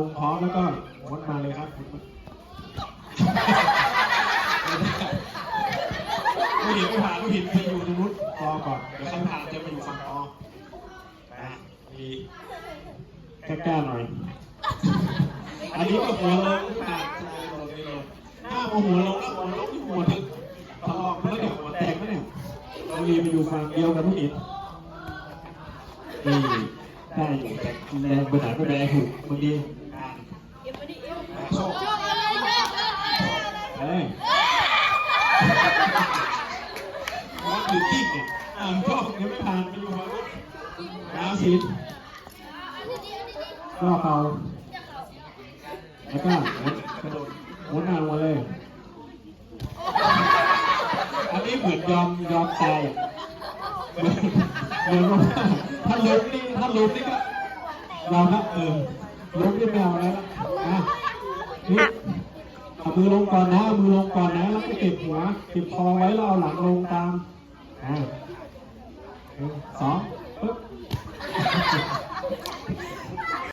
ลงพร้อมแล้วก็ม้วนมาเลยครับผู้หญิงไม่ผ่านผู้หญิงไปอยู่ตรงนู้นรอก่อนเดี๋ยวคำถามจะไปอยู่ฝั่งอนะมีกล้าๆหน่อย อันนี้ก็หัวลงผ่านถ้าเอาหัวลงแล้วหัวลงที่หัวถึงพอออกมาแล้วเดี๋ยวหัวแตกไหมเนี่ยเรามีไปอยู่ฝั่งเดียวกับผู้หญิงนี่ได้อยู่แต่แรงไปไหนก็แรงถูกบางที โชคเฮ้ยวัดหรือกิ๊กเนี่ยอ่างโชคยังไม่ผ่านไปอยู่ฝั่งนู้นดาวสินก็เป่าแล้วก็กระโดดหมุนหน้าลงมาเลย อันนี้เหมือนยอมยอมตายเหมือนเหมือถ้าล้มนี่ถ้าล้มนี่ก็ยอมละเออล้มนี่ไม่เอาแล้ว เอามือลงก่อนนะเอามือลงก่อนนะแล้วก็เก็บหัวเก็บคอไว้แล้วเอาหลังลงตามอ่าสองปึ๊บ